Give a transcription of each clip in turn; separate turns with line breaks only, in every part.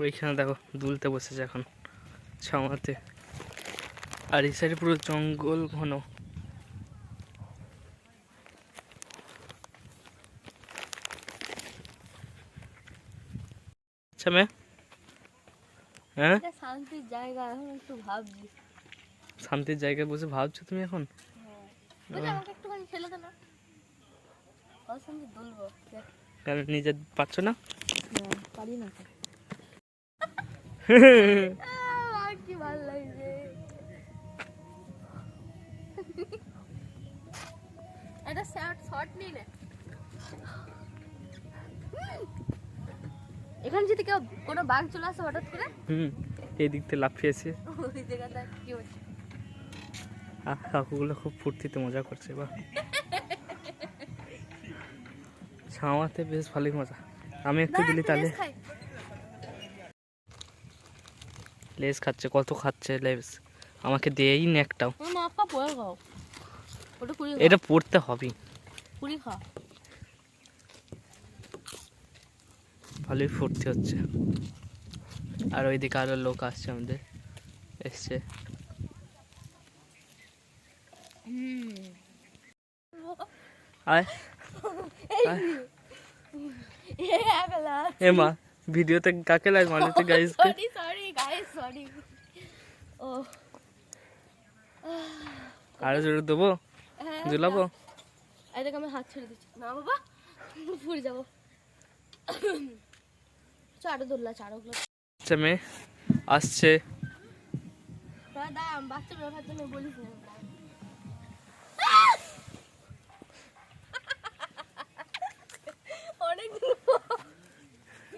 ওইখানে দেখো দুলতে বসেছে এখন ছামাতে। আর এই সাইডে পুরো জঙ্গল ঘন। আচ্ছা মেয়ে হ্যাঁ?
শান্তির জায়গা এখন একটু ভাবছি।
শান্তির জায়গায় বসে ভাবছ তুমি এখন?
বুঝলি আমাকে একটুখানি ফেলে দে না ওর সঙ্গে দুলবো দেখ
কেন নিজে পারছ না?
পারি কি ভালো লাগছে? এটা শর্ট শর্ট নেই না। এখানে যদি কেউ কোনো বাঘ চলে আসে হঠাৎ করে?
হুম এই দিক থেকে লাফিয়েছে
ওই জায়গাটা কি হচ্ছে?
আহ কাকুগুলো খুব ফুর্তিতে মজা করছে বা ছাওয়াতে বেশ ভালোই মজা। আমি একটু দিলি তাহলে। লেস খাচ্ছে কত খাচ্ছে লেস। আমাকে দেয়ই না একটাও।
মা আপা পড়ে খাও। ওটা কুড়ি
এটা পড়তে
খা।
ভালোই ফুর্তি হচ্ছে। আর ওইদিকে আরও লোক আসছে আমাদের। এসছে।
হুম।
আয় এ মা ভিডিওতে কাকে লাগ মারতে গাইসকে
সরি সরি গাইস সরি ও
আরও জোরে দেবো
হ্যাঁ
ঝুলাবো
এটাকে আমি হাত ছেড়ে দিচ্ছি না বাবা পুড়ে যাব চারো ধরলা চারো গুলো
আচ্ছা মেয়ে আসছে
দাম বাচ্চা ব্যবহার জন্য বলিস না অনেক
এইটুকুতেই হয়ে গেল
ওটাই তো আরও আরও চাপবো গা ওইটা চাপবো ওইটা ওইটা তোমরা শুধু দেখো গাই
দেখি
খুব ড্রেসিংটা ভুল হলো অন্য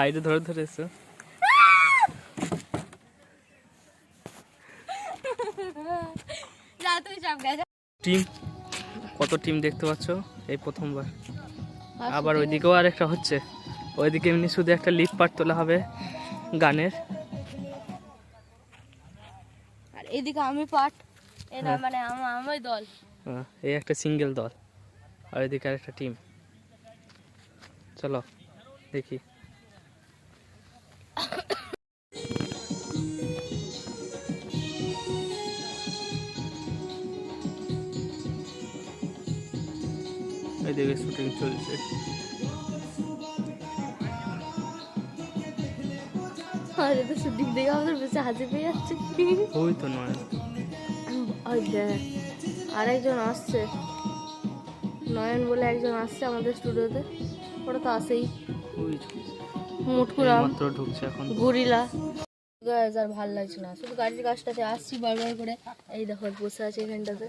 সাইডে ধরে ধরে এসো টিম কত টিম দেখতে পাচ্ছ? এই প্রথমবার। আবার ওইদিকেও আর একটা হচ্ছে। ওইদিকে এমনি শুধু একটা লিপ পার্ট তোলা হবে গানের।
আর এদিকে আমি পাট এটা
হ্যাঁ।
মানে আমার আমার দল।
আহ, এই একটা সিঙ্গেল দল। আর ওইদিকে আর একটা টিম। চলো দেখি। এইদিকে শুটিং চলছে।
আর এটা শুটিং দেখে আমাদের বেশি হাসি পেয়ে যাচ্ছে।
ওই তো নয়।
ওই দেখ আরেকজন আসছে। নয়ন বলে একজন আসছে আমাদের স্টুডিওতে। ওটা তো আসেই। মুটকুরাম
মাত্র ঢুকছে এখন
গরিলা। গাছ আর ভালো লাগছে না। শুধু গাড়ির কাছটাতে আসছি বারবার করে। এই দেখো বসে আছে এখানটাতে।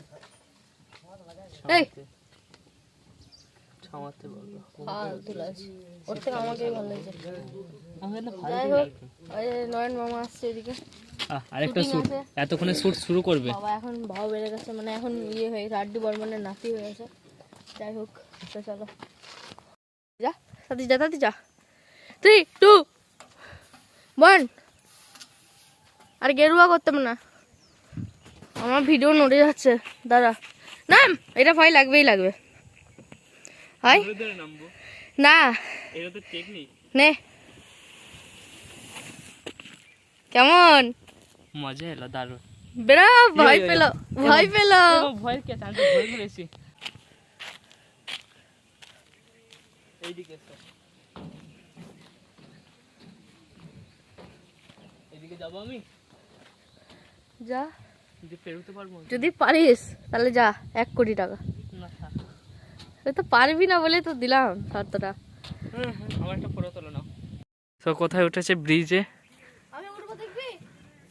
এই! ফালতু লাগছে ওর থেকে আমাকেই ভালো লাগছে যাই হোক ওই নয়ন মামা আসছে এদিকে।
আরেকটা শুট এতক্ষণে শুট শুরু করবে।
বাবা এখন ভাও বেড়ে গেছে মানে এখন ইয়ে হয়ে বর্মনের নাতি হয়ে গেছে। যাই হোক তো চলো। যা সাথী যা সাথী যা। থ্রি টু ওয়ান আর গেরুয়া করতাম না। আমার ভিডিও নড়ে যাচ্ছে দাদা না এটা ভয় লাগবেই লাগবে। হয় না।
এটা তো টেকনিক
নে। কেমন?
মজা এলো দারুণ।
বেড়া ভয়। পেল ভয় পেল।
ভয় কে আমি তো ভয় করেছি এইদিকে এদিকে যাব আমি?
যা।
যে পেরোতে পারব
যদি পারিস তাহলে যা এক কোটি টাকা। তো পারবি না বলে তো দিলাম শর্তটা।
তো কোথায় উঠেছে ব্রিজে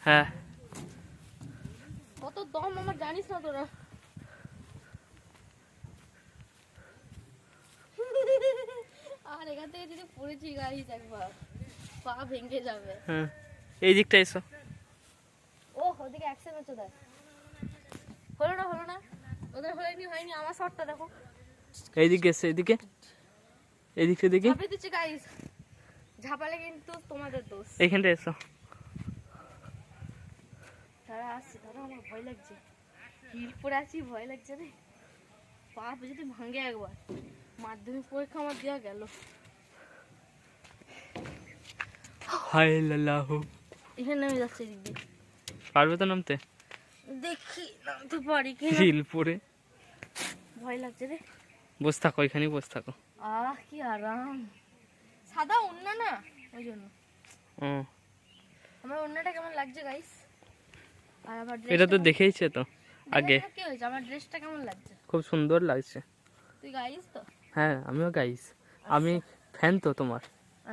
হ্যাঁ।
কত দম আমার জানিস না তোরা। আর এখান থেকে যদি পড়েছি গাড়ি একবার পা ভেঙে যাবে।
হ্যাঁ। এই দিকটা এসো।
ও ওদিকে অ্যাকশন হচ্ছে দেখ। হলো না হলো না? ওদের হয়নি হয়নি আমার শর্টটা দেখো।
এইদিকে এসো এদিকে
ঝাপালে কিন্তু তোমাদের দোষ।
এইখানটা এসো।
তারা আসছে তারা আমার ভয় লাগছে। হিল পরে আছি ভয় লাগছে রে। পা যদি ভাঙে একবার। মাধ্যমিক পরীক্ষা আমার দেওয়া গেল।
হায় লাল্লাহু।
এখানে নেমে যাচ্ছে এদিক দিয়ে।
পারবে তো নামতে?
দেখি নামতে পারি কি
হিল পরে
ভয় লাগছে রে।
বসে থাকো বসে থাকো।
আহ কি আরাম। সাদা ওন্না না ওই জন্য। আমার ওন্নাটা কেমন লাগছে গাইস আর আমার
এটা তো দেখেইছে তো আগে।
কি হয়েছে? আমার ড্রেসটা কেমন লাগছে?
খুব সুন্দর লাগছে।
তুই গাইস তো?
হ্যাঁ আমিও গাইস আমি ফ্যান তো তোমার।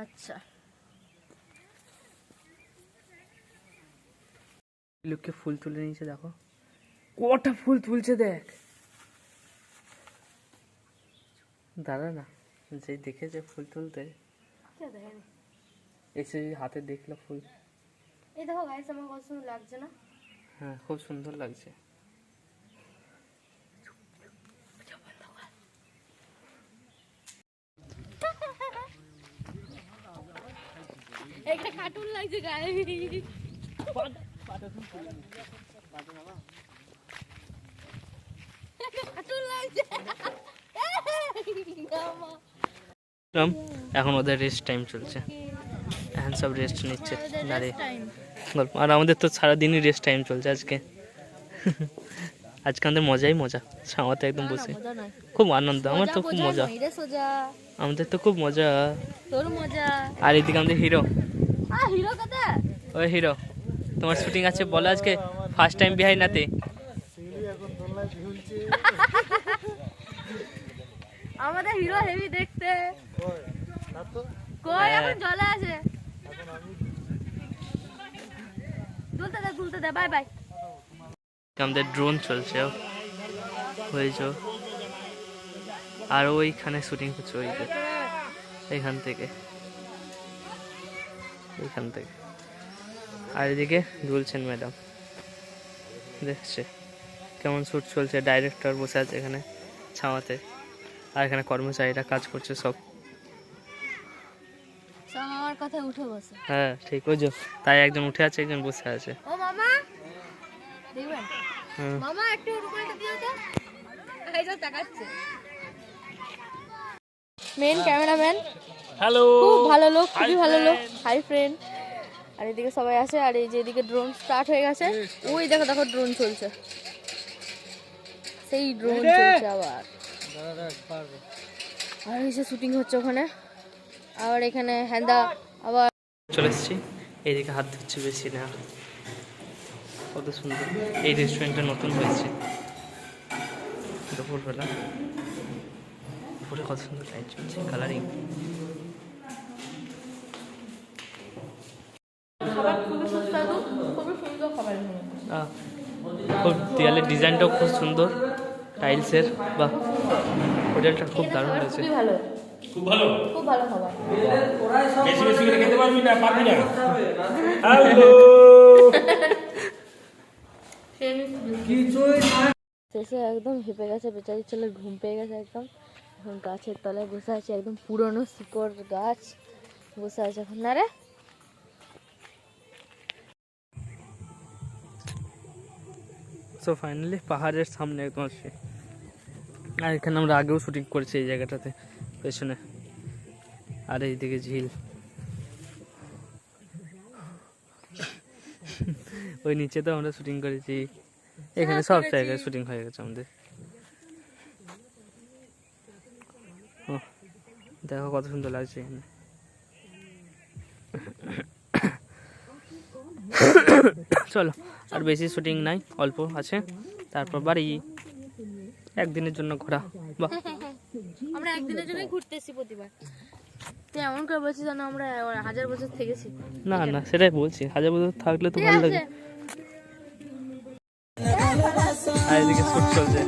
আচ্ছা।
লোককে ফুল তুলে নিয়েছে দেখো। কটা ফুল তুলছে দেখ। দাঁড়া না যেই দেখেছে ফুল তুলতে।
কে দেখে রে?
এসে হাতে দেখল ফুল।
এই দেখো গাইস আমার কত সুন্দর লাগছে না?
হ্যাঁ খুব সুন্দর লাগছে।
একটা কার্টুন লাগছে গায়ে কার্টুন লাগছে। আমা।
রাম, এখন ওদের রেস্ট টাইম চলছে। এখন সব রেস্ট নিচ্ছে।
rest
গল্প। আর আমাদের তো সারাদিনই রেস্ট টাইম চলছে আজকে। আজকে আমাদের মজাই মজা। সামাতে একদম বসে। খুব আনন্দ। আমার তো খুব মজা। আমাদের তো খুব মজা।
তোর মজা।
আর এদিকে আমাদের হিরো ওই হিরো তোমার শুটিং আছে বলো আজকে। ফার্স্ট টাইম বিহাই নাতে।
আমাদের হিরো হেভি দেখতে। কই এখন জলে আছে। তুলতে দে তুলতে দে বাই বাই
আমাদের ড্রোন চলছে হয়েছ আর ওইখানে শুটিং হচ্ছে ওই যে, এইখান থেকে। এইখান থেকে। আর এদিকে দুলছেন ম্যাডাম দেখছে। কেমন শ্যুট চলছে ডাইরেক্টর বসে আছে এখানে ছাওয়াতে। আর এখানে কর্মচারীরা কাজ করছে সব। হ্যাঁ ঠিক ওই যে তাই একজন উঠে আছে একজন বসে আছে।
ও মামা দেখবেন? মামা একটু দিও। তো এই যে তাকাচ্ছে। Main cameraman.
হ্যালো।
খুব ভালো লোক খুবই ভালো লোক। হাই ফ্রেন্ড আর এদিকে সবাই আছে আর এই যে এদিকে ড্রোন স্টার্ট হয়ে গেছে। ওই দেখো দেখো ড্রোন চলছে। সেই ড্রোন চলছে আবার। আর যে শুটিং হচ্ছে ওখানে। আবার এখানে হ্যান্দা আবার
চলে এসেছি। এইদিকে হাত ধুচ্ছে বেশি না। কত সুন্দর। এই রেস্টুরেন্টটা নতুন হয়েছে। দুপুরবেলা। উপরে কত সুন্দর লাইট চলছে কালারিং খুব দেয়ালের ডিজাইনটাও খুব সুন্দর। টাইলসের বা হোটেলটা খুব দারুণ হয়েছে।
ভালো।
খুব ভালো?
খুব ভালো খাবার।
বেশি বেশি করে খেতে পারবি না? পারবি না? হ্যালো
শেষে একদম হেঁপে গেছে বেচারি ছেলে ঘুম পেয়ে গেছে একদম। এখন গাছের তলায় বসে আছে একদম পুরনো শিকড় গাছ বসে আছে এখন। না রে?
সো ফাইনালি পাহাড়ের সামনে একদম আসছে আর এখানে আমরা আগেও শুটিং করেছি এই জায়গাটাতে, পেছনে। আর এইদিকে ঝিল। ওই নিচে তো আমরা শুটিং করেছি। এখানে সব জায়গায় শুটিং হয়ে গেছে আমাদের। দেখো কত সুন্দর লাগছে এখানে। চলো, আর বেশি শুটিং নাই, অল্প আছে। তারপর বাড়ি। একদিনের জন্য ঘোরা। বাহ।
আমরা একদিনের জন্যই ঘুরতেছি প্রতিবার। তুই এমন করে বলছিস যেন আমরা হাজার বছর থেকেছি।
না না সেটাই বলছি। হাজার বছর থাকলে তো ভালো লাগে। আর এদিকে চলছে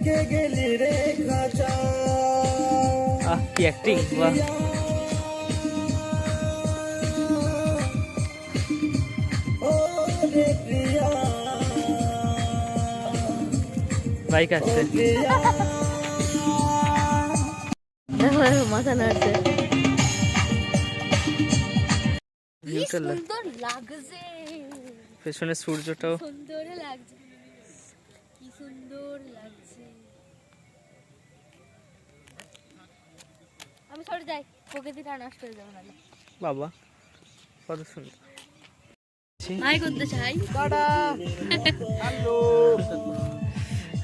রেখে গেলি রে খাঁচা
আহ কি অ্যাক্টিং বাহ।
ও
বাইক আসছে
মাথা নাড়ছে।
পেছনে সূর্যটাও।
সুন্দর লাগছে। কি সুন্দর লাগছে। আমি সরে যাই। প্রকৃতিটা নষ্ট হয়ে যাবে নাহলে।
বাবা কত সুন্দর।
হাই করতে চাই।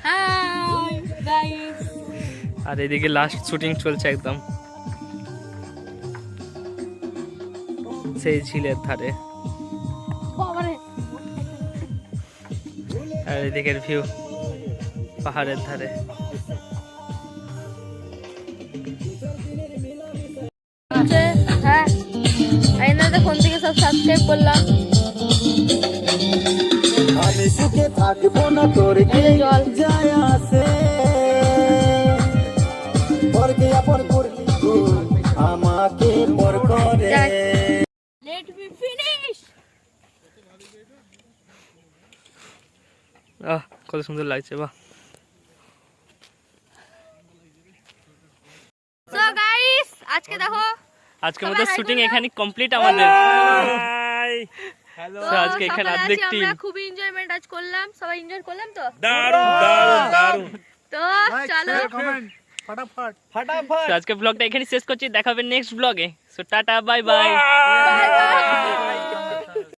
হাই গাইস
আর এদিকে লাস্ট শুটিং চলছে একদম। সেই ঝিলের ধারে। আর এদিকের ভিউ পাহাড়ের ধারে।
সাবস্ক্রাইব করলাম।
আমি সুখে থাকব না তোর
জল
যায় আসে? আমাকে পর করে।
লেট মি ফিনিশ
আহ কত সুন্দর লাগছে বাহ।
সো গাইস আজকে দেখো
আজকের
আমাদের
মতো শুটিং এখানে কমপ্লিট আমাদের। আজকে এখানে অর্ধেক
আছি আমরা খুবই এনজয়মেন্ট আজ করলাম। সবাই এনজয় করলাম তো?
দারুণ দারুণ দারুণ।
তো চলো।
তো আজকে ব্লগটা এখানে শেষ করছি দেখা হবে নেক্সট ব্লগে সো টাটা বাই বাই.